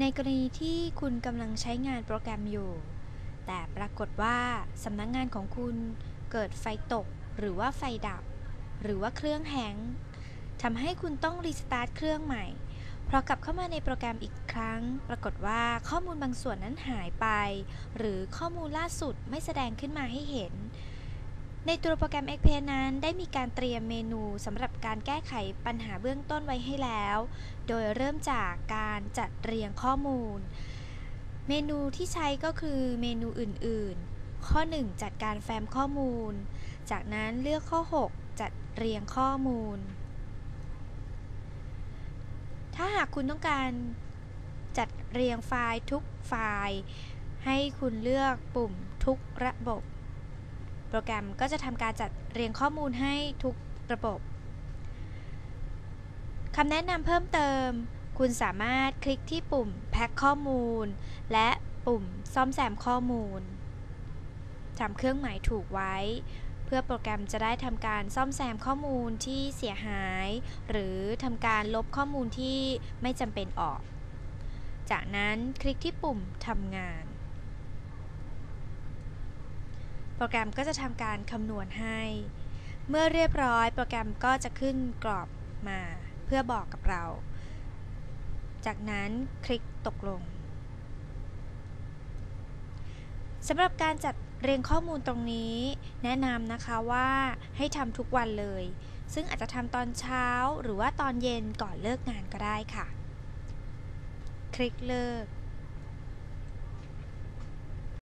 ในกรณีที่คุณกำลังใช้งานโปรแกรมอยู่ แต่ปรากฏว่าสำนักงงานของคุณเกิดไฟตก หรือว่าไฟดับ หรือว่าเครื่องแฮงทำให้คุณต้องรีสตาร์ทเครื่องใหม่พอกลับเข้ามาในโปรแกรมอีกครั้ง ปรากฏว่าข้อมูลบางส่วนนั้นหายไป หรือข้อมูลล่าสุดไม่แสดงขึ้นมาให้เห็น ในตัวโปรแกรม XP นั้นได้มีการเตรียมเมนูสำหรับการแก้ไขปัญหาเบื้องต้นไว้ให้แล้ว โดยเริ่มจากการการจัดเรียงข้อมูล เมนูที่ใช้ก็คือเมนูอื่น ๆ ข้อ 1 จัดการแฟ้มข้อมูล จากนั้นเลือกข้อ 6 จัดเรียงข้อมูล ถ้าหากคุณต้องการจัดเรียงไฟล์ทุกไฟล์ ให้คุณเลือกปุ่มทุกระบบ โปรแกรมก็จะทำการจัดเรียงข้อมูลให้ทุกระบบคำแนะนำเพิ่มเติม คุณสามารถคลิกที่ปุ่มแพ็คข้อมูล และปุ่มซ่อมแซมข้อมูลทำเครื่องหมายถูกไว้ เพื่อโปรแกรมจะได้ทำการซ่อมแซมข้อมูลที่เสียหาย หรือทำการลบข้อมูลที่ไม่จำเป็นออก จากนั้นคลิกที่ปุ่มทำงาน โปรแกรมก็จะทำการคำนวณให้ เมื่อเรียบร้อยโปรแกรมก็จะขึ้นกรอบมา เพื่อบอกกับเรา จากนั้นคลิกตกลงสำหรับการจัดเรียงข้อมูลตรงนี้ แนะนำนะคะว่าให้ทำทุกวันเลย ซึ่งอาจจะทำตอนเช้าหรือว่าตอนเย็นก่อนเลิกงานก็ได้ค่ะ คลิกเลิก